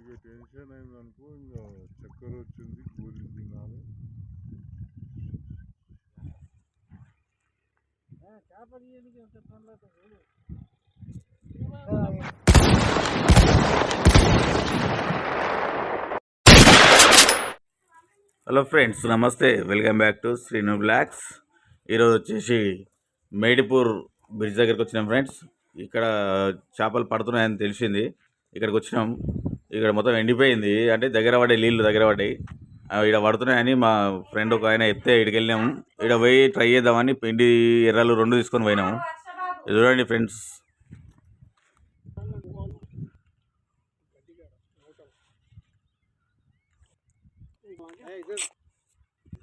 ఇక టెన్షన్ అయిందనుకో ఇంకా చక్కెర వచ్చింది గోళీ తినాలి. హలో ఫ్రెండ్స్ నమస్తే. Welcome back to Srinu vlogs ఈరోజు వచ్చేసి మేడిపూర్ బ్రిడ్జ్ దగ్గరికి వచ్చినాం ఫ్రెండ్స్. ఇక్కడ చేపలు పడుతున్నాయని తెలిసింది. ఇక్కడికి వచ్చినాం. ఇక్కడ మొత్తం ఎండిపోయింది. అంటే దగ్గర పడే నీళ్ళు దగ్గర పడ్డాయి. ఇక్కడ పడుతున్నాయని మా ఫ్రెండ్ ఒక ఆయన ఎత్తే ఇక్కడికి వెళ్ళాము ఇక్కడ పోయి ట్రై చేద్దామని పిండి ఎర్రలు రెండు తీసుకొని పోయినాము. చూడండి ఫ్రెండ్స్.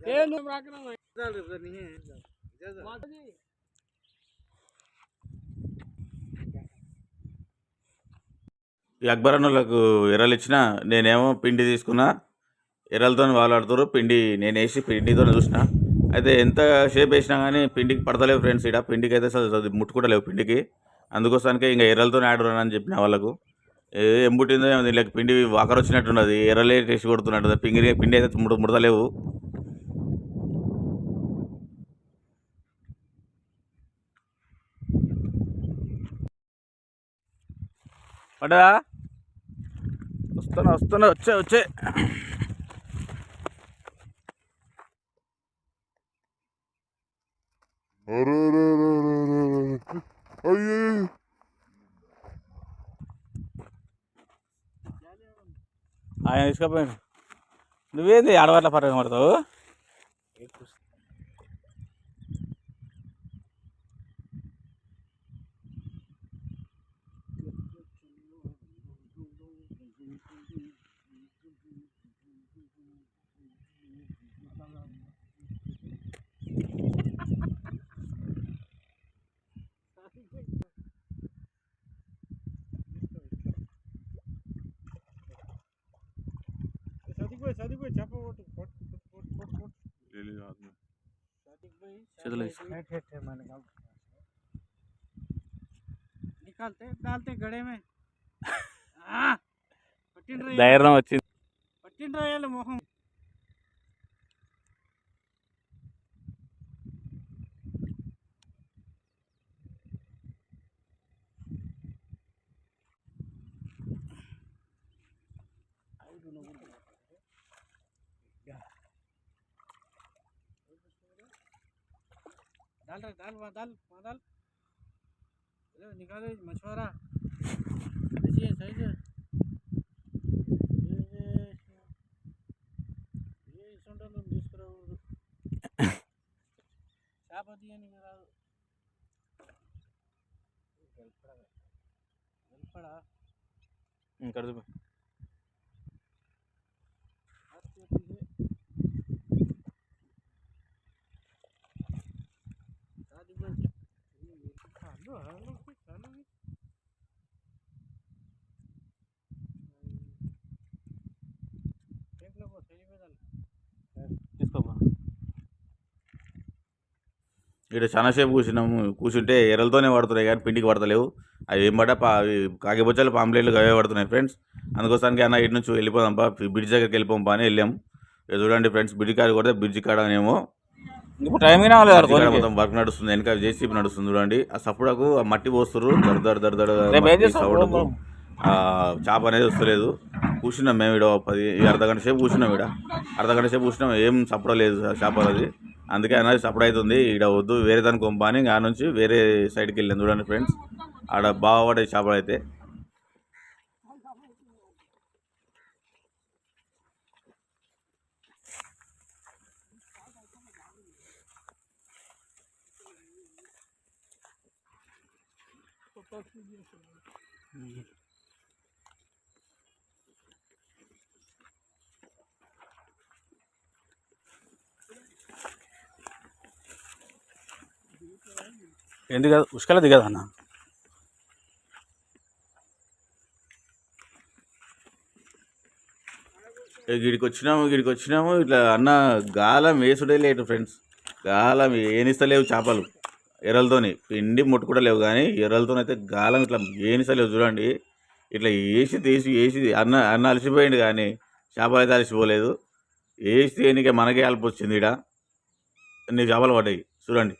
ఈ అక్బర్ అన్నోళ్ళకు ఎర్రలు ఇచ్చిన నేనేమో పిండి తీసుకున్నా ఎర్రలతో వాళ్ళు ఆడుతారు పిండి నేను వేసి పిండితో చూసిన. అయితే ఎంత షేప్ వేసినా కానీ పిండికి పడతలేవు ఫ్రెండ్స్ ఇక్కడ పిండికి అయితే అసలు అది ముట్టుకుంటలేవు పిండికి. అందుకోసానికి ఇంకా ఎర్రలతో ఆడరు అని చెప్పిన వాళ్ళకు. ఏ ఏం పుట్టిందో దీనికి పిండి వాకర్ వచ్చినట్టున్నది ఎర్రలే టేస్ట్ కొడుతున్నట్టు పిండి పిండి అయితే ముడతలేవు. పడ్డదా? వస్తున్నా వస్తున్నా వచ్చే వచ్చే. ఆయన తీసుకపోయాను నువ్వేంది ఆడవాట్ల పట్టకం పడతావు తెలియదు ఆత్మ. చేతులు తీసుకో. निकालते डालते गड़े में हाँ, पट्टिन रहे ధైర్యం వచ్చింది पट्टिन रहे मोहम डाल रहे डाल वहाँ डाल वहाँ डाल चलो निकालो मछुआरा ऐसी है सही से ये ये सुंडल తీసుకురావు చేప తీయని కదా వెళ్ళపడా ఇక్కడ చూపి. ఇక్కడ చాలా సేపు కూర్చున్నాము. కూర్చుంటే ఎర్రలతోనే పడుతున్నాయి కానీ పిండికి పడతలేవు. అవి ఏం పడ్డా? పా అవి కాకిబొచ్చాలు పాంప్లెట్లు అవే పడుతున్నాయి ఫ్రెండ్స్. అందుకోసానికి అన్న ఇటు నుంచి వెళ్ళిపోదాం పా. బ్రిడ్జ్ దగ్గరికి వెళ్ళిపోం అని వెళ్ళాం. ఇక చూడండి ఫ్రెండ్స్ బ్రిడ్జ్ కాడ కూడా బ్రిడ్జ్ కాడనేమో ఇప్పుడు టైం మొత్తం వర్క్ నడుస్తుంది. వెనక జేసీబీ నడుస్తుంది చూడండి. ఆ సప్పుడకు ఆ మట్టి పోస్తున్నారు దడ దడ రేపు చేప అనేది వస్తలేదు. కూర్చున్నాం మేము ఇక్కడ పది అర్ధగంట సేపు కూర్చున్నాం ఇక్కడ అర్ధగంట సేపు కూర్చున్నాం ఏం సపడలేదు చేప అది అందుకే అనేది సపడ అవుతుంది ఇక్కడ వద్దు వేరే దాని కొంప అని ఆ నుంచి వేరే సైడ్కి వెళ్ళాను చూడండి ఫ్రెండ్స్. ఆడ బాగా పడే చేపలు అయితే ఎందుకు కదా ఉష్కల దిగదు అన్న. గిడికి వచ్చినాము గిడికి వచ్చినాము ఇట్లా అన్న గాలం వేసుడే లేటు ఫ్రెండ్స్. గాలం ఏనిస్తలేవు చేపలు ఎర్రలతోని పిండి ముట్టుకుంటలేవు కానీ ఎర్రలతో అయితే గాలం ఇట్లా ఏనిస్తలేవు చూడండి. ఇట్లా వేసి తీసి వేసి అన్న అన్న అలసిపోయిండు కానీ చేపలు అయితే అలసిపోలేదు. వేసి తేనికే మనకే హెల్ప్ వచ్చింది ఇక్కడ అన్ని చేపలు పడ్డాయి చూడండి.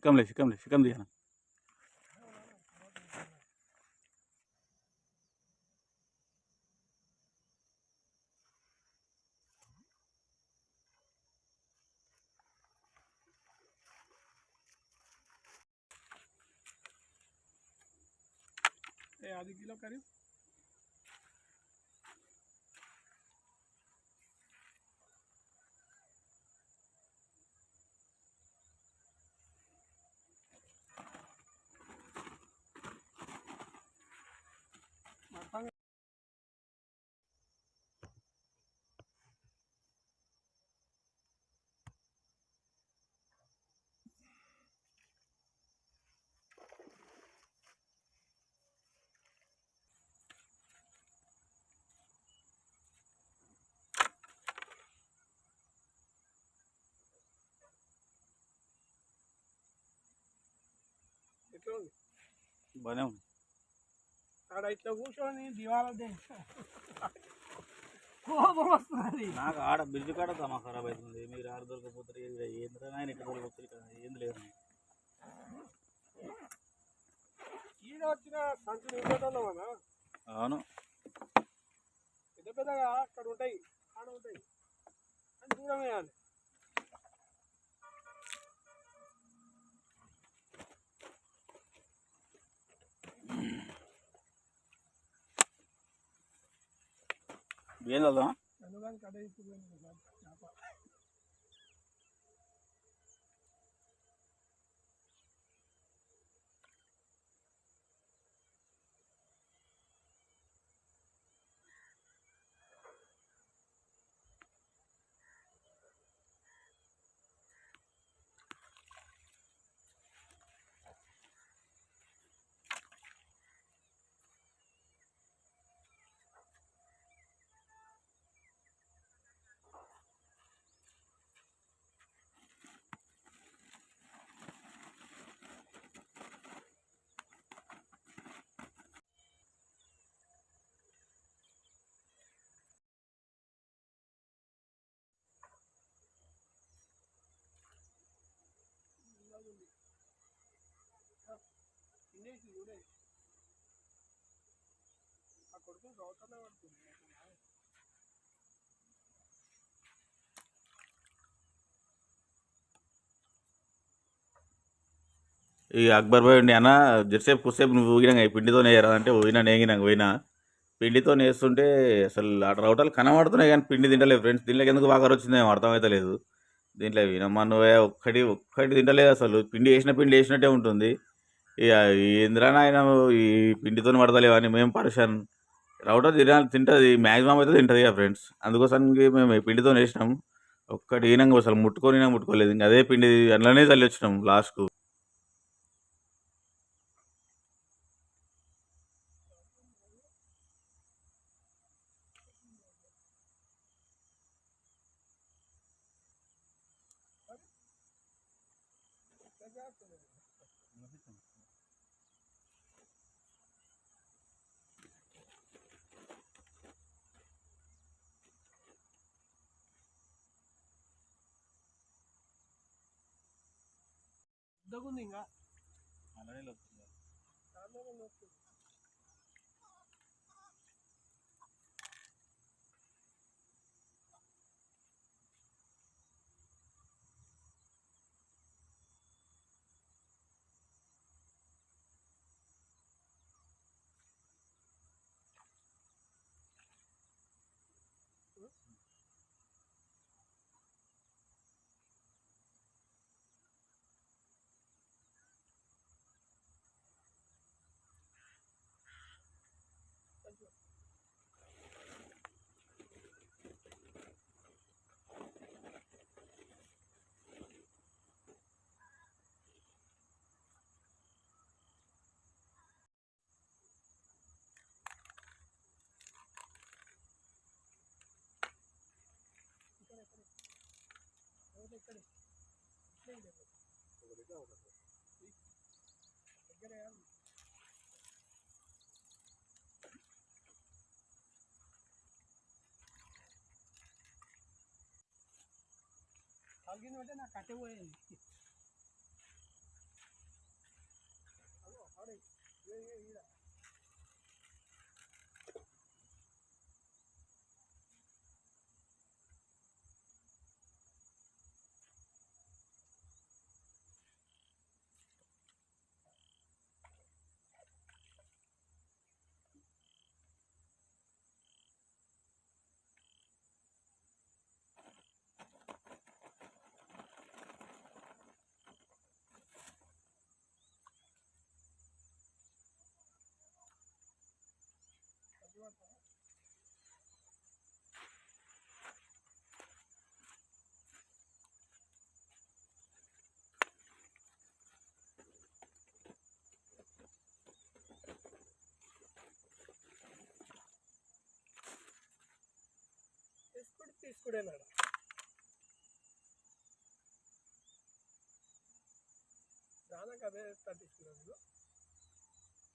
शिकमले शिकमले दिया ना। आधी किलो करीब। ఎట్లా ఉంది? బాగానే ఉంది. ఆడ ఇట్లా కూర్చొని దివాలా కోపం వస్తుంది. నాకు ఆడ బ్రిడ్జ్ కాడ తమ ఖరాబ్ అవుతుంది. మీరు ఆడ దొరకపోతారు ఏంద్రా ఆయన ఇక్కడ దొరకపోతారు ఇక్కడ? ఏంది లేదు ఈడ వచ్చిన సంచి నింపేటోళ్ళం అన్న అవును. పెద్ద పెద్దగా అక్కడ ఉంటాయి. ఆడ ఉంటాయి. అని దూరం వేయాలి ఏం చదువుదాం అందుకని ఆ కొడుకు గౌతమే పడుతుంది ఈ అక్బర్ బాయ్ ఉండి అన్న జరసేపు కుసేపు నువ్వు ఊగినాక ఈ పిండితో వేయరా అంటే నేగినాక పోయినా. పిండితో వేస్తుంటే అసలు ఆ రౌటాలు కనబడుతున్నాయి కానీ పిండి తింటలేదు ఫ్రెండ్స్. దీంట్లోకి ఎందుకు బాగా వచ్చిందేమో అర్థమవుతలేదు దీంట్లో వినమ్మా నువ్వే ఒక్కటి ఒక్కటి తింటలేదు అసలు. పిండి వేసిన పిండి వేసినట్టే ఉంటుంది. ఇక ఏంద్రా నాయన ఈ పిండితో పడతలేవు అని మేము పరేషాన్. రౌటర్ తినాలి తింటుంది మ్యాక్సిమం అయితే తింటుంది ఇక ఫ్రెండ్స్. అందుకోసానికి మేము పిండితో వేసినాం ఒక్కటి ఈనంగా అసలు ముట్టుకొని ముట్టుకోలేదు. ఇంకా అదే పిండి అందులోనే చల్లి వచ్చినాం లాస్ట్కు. తగ్గింది అంటే నాకు కట్టె పోయింది తీసుకుడే మేడం. దానికి అదే తీసుకున్నాను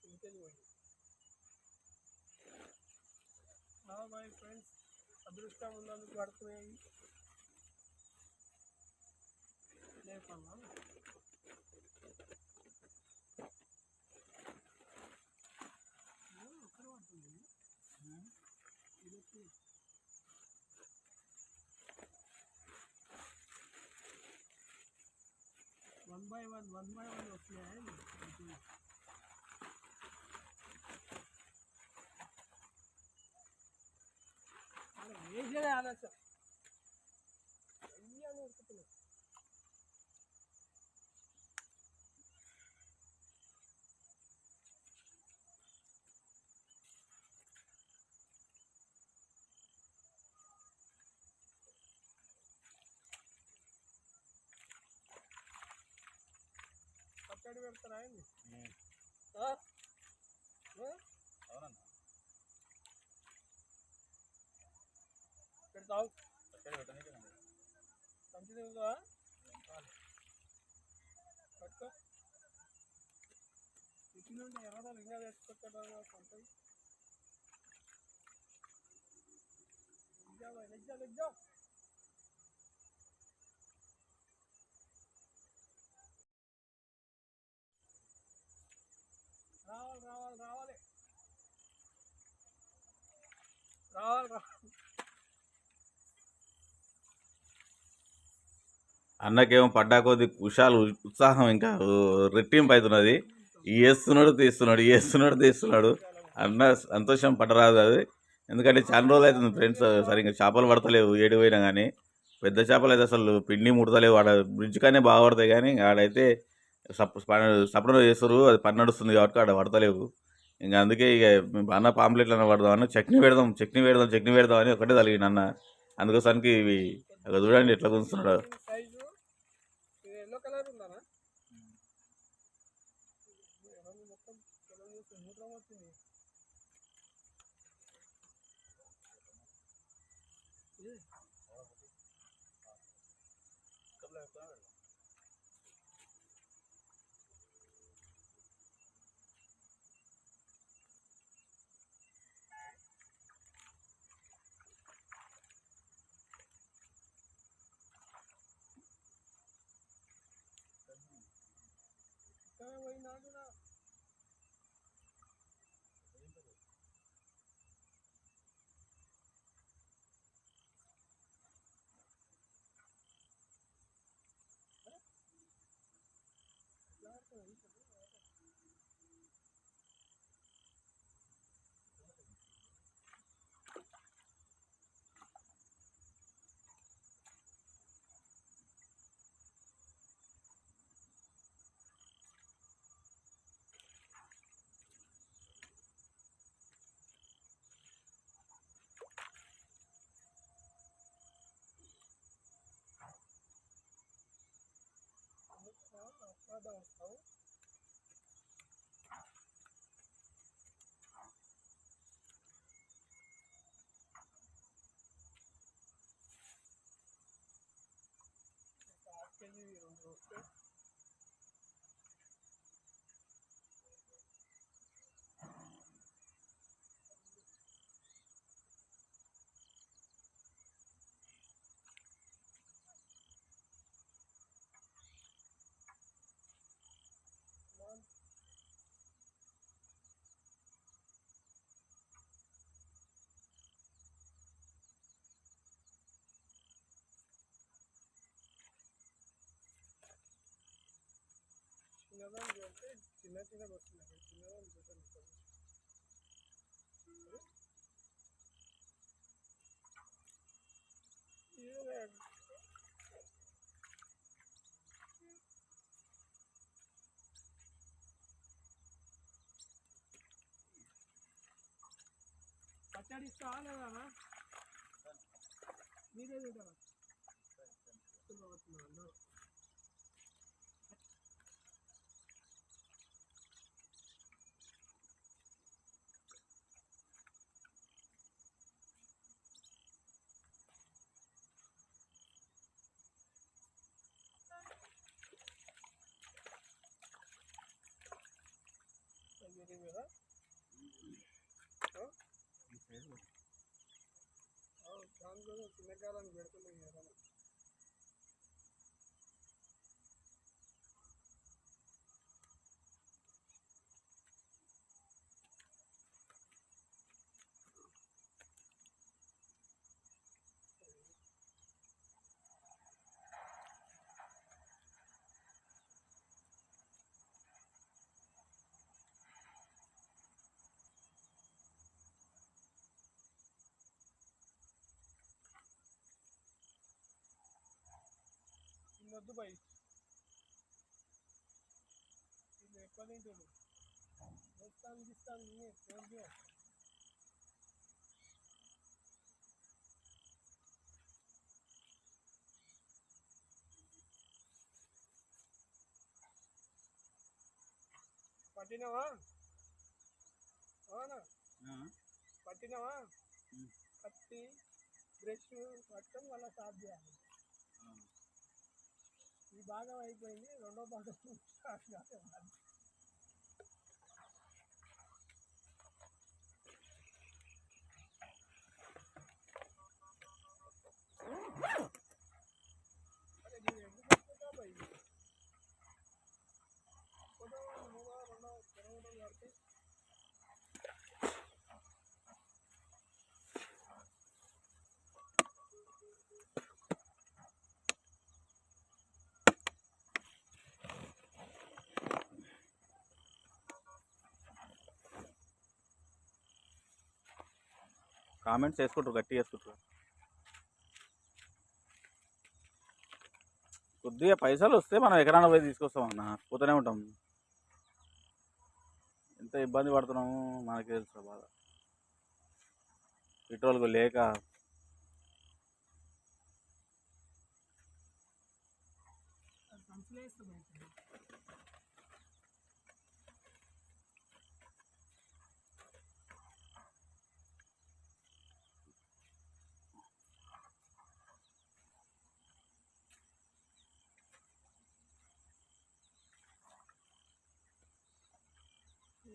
ఇంకెళ్ళి పోయి మై ఫ్రెండ్స్ అదృష్టం ఉన్నందుకు పడుతున్నాయి లేపన్నా one by one one by one વસ્તુ આવે ને બધું અરે એ જ આવે છે కట్టడి పెడతారా ఏంది ఆ? ఆ? అవునన్నా పెడతావు అక్కడ పెట్టనీకే ఉంది. మంచిది ఉందా పట్టుకో ఇట్లా ఉంటే ఎర్రదాలు ఇంకా తెచ్చుకోకుండా కొంటాయి లెగ్జా లెగ్జా లెగ్జా రావాలి అన్నకేమో పడ్డా కొద్ది కుషాలు ఉత్సాహం ఇంకా రెట్టింపు అవుతున్నది ఈ వేస్తున్నాడు తీస్తున్నాడు వేస్తున్నాడు తీస్తున్నాడు. అన్న సంతోషం పడరాదు అది. ఎందుకంటే చాలా రోజులు అవుతుంది ఫ్రెండ్స్ సరిగ్గా చేపలు పడతలేవు ఏడు పోయినా కానీ పెద్ద చేపలు అయితే అసలు పిండి ముడతలేవు ఆడ బ్రిడ్జ్ కానీ బాగా పడతాయి కానీ ఆడైతే సప్ సపన చేస్తారు అది పని నడుస్తుంది కాబట్టి ఆడ పడతలేవు. ఇంకా అందుకే ఇక మేము అన్న పాంప్లెట్లు అన్న పడదామని చట్నీ పెడదాం చట్నీ పెడదాం చట్నీ పెడదాం అని ఒకటే తలిగింది అన్న. అందుకోసానికి ఇవి అక్కడ చూడండి ఎట్లా కూస్తున్నాడు సైజు అక్కడ వస్తావు కేజీ రెండు చిన్న చిన్నగా వస్తున్నాయి చూసాను పచ్చడి ఇస్తా లేదా? మీరే తింటారా? తగ్గిరి మీద దాంట్లో చిన్న కాలాన్ని పెడుతున్నాయి కదా వద్దు ఎక్కువ తింటాడు మొత్తానికి ఇస్తాను నేనే ఫోన్ పట్టినవా? అవునా? పట్టినవా? కత్తి బ్రష్ స్టార్ట్ చేయాలి. ఈ భాగం అయిపోయింది రెండో భాగం స్టార్ట్ కావాలి అరే నేను ఎందుకు పట్టుకుంటా భయ్? ఒకటో మూడో రెండో తెరవడం కడితే కామెంట్స్ వేసుకుంటారు గట్టి చేసుకుంటారు కొద్దిగా పైసలు వస్తే మనం ఎకరాన పోయి తీసుకొస్తాం అన్న పోతూనే ఉంటాం. ఎంత ఇబ్బంది పడుతున్నాము మనకి తెలుసు బాధ. పెట్రోల్ లేక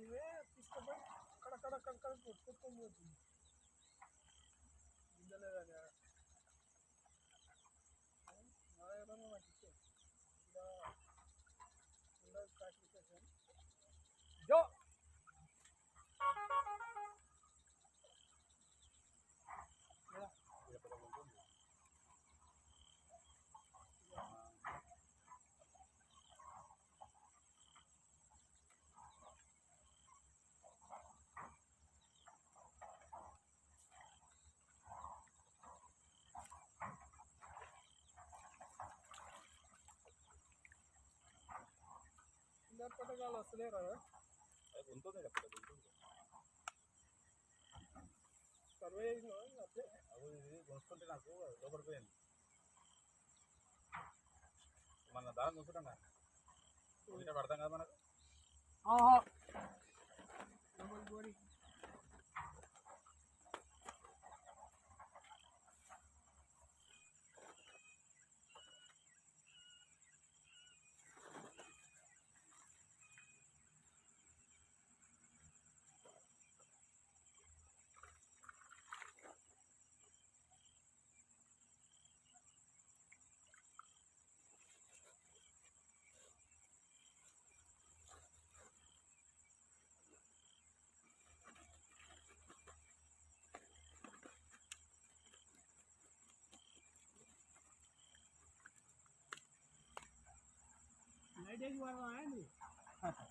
ఇవే తీసుకుపోయి అక్కడక్కడ అక్కడక్కడ కొట్టుకొని పోతుంది. గింజలేదని పట్టకాలు వస్తలేరా? ఉంటుంది కదా ఉంటుంది సర్వే చేసిన అప్పుడే అవి కొనుక్కుంటే నాకు లోపడిపోయింది. మన దాని కొనుక్కుంటాం కదా. పడతాం కదా మనకు? আচ্ছা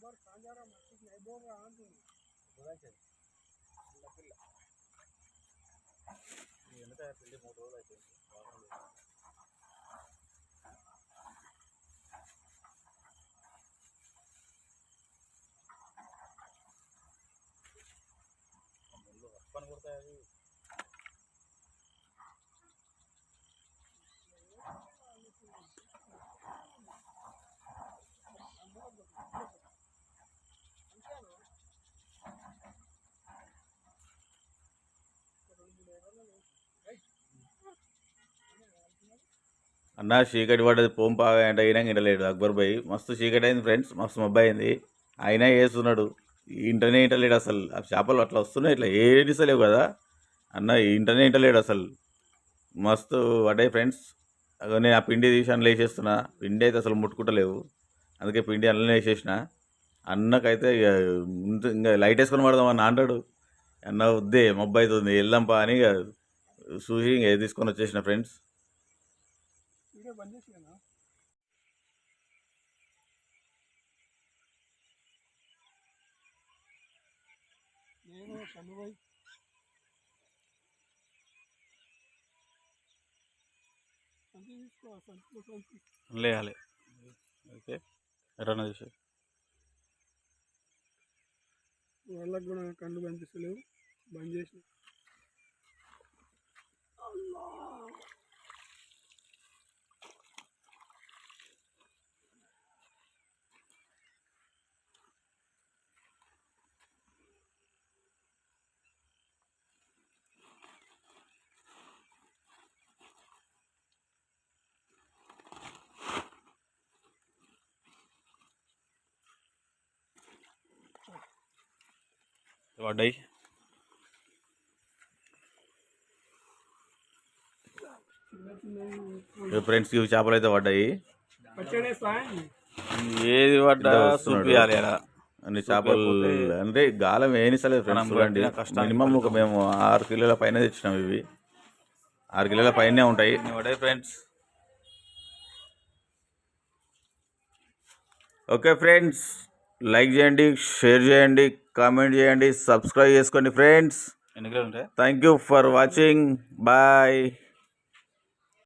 बार खांजारा मस्जिद नहीं बोल रहा हूँ तुम बोला चल लकड़ी ये ना तो फिल्म मोड़ అన్న చీకటి పడ్డది పోంపాగా అంటే అయినా ఇంటలేడు అక్బర్ భాయ్ మస్తు చీకటి అయింది ఫ్రెండ్స్ మస్తు మబ్బాయి అయింది అయినా వేస్తున్నాడు ఇంటనే ఇంటలేడు అసలు. ఆ చేపలు అట్లా వస్తున్నాయి ఇట్లా ఏడిసలేవు కదా. అన్న ఇంటనే ఇంటలేడు అసలు. మస్తు పడ్డాయి ఫ్రెండ్స్ నేను ఆ పిండి తీసి అందులో వేసేస్తున్నా పిండి అయితే అసలు ముట్టుకుంటలేవు. అందుకే పిండి అందులోనే వేసేసిన. అన్నకైతే ఇక ఇంకా లైట్ వేసుకొని పడదాం అన్న అంటాడు. అన్న వద్దే మబ్బు అవుతుంది వెళ్దాంపా అని ఇక చూసి ఇంక తీసుకొని వచ్చేసిన ఫ్రెండ్స్ వీడియో బంద్ చేసి కదా నేను సంచి లేయాలి ఓకే. ఎట్లా చేసి వాళ్ళకు కూడా కళ్ళు కనిపిస్తలేవు. బంద్ చేసి. పడ్డాయి. ఫ్రెండ్స్ ఇవి చేపలు అయితే పడ్డాయి ఏది పడ్డా. చూపియాలి అన్ని చేపలు అంటే గాలం వేనిస్తలేదు ఫ్రెండ్స్ చూడండి. మినిమం ఒక మేము ఆరు కిలోల పైన తెచ్చినాం ఇవి. ఆరు కిలోల పైనే ఉంటాయి. పడ్డాయి ఫ్రెండ్స్. ఓకే ఫ్రెండ్స్ లైక్ చేయండి షేర్ చేయండి. కామెంట్ చేయండి సబ్స్క్రైబ్ చేసుకోండి friends. Thank you for watching bye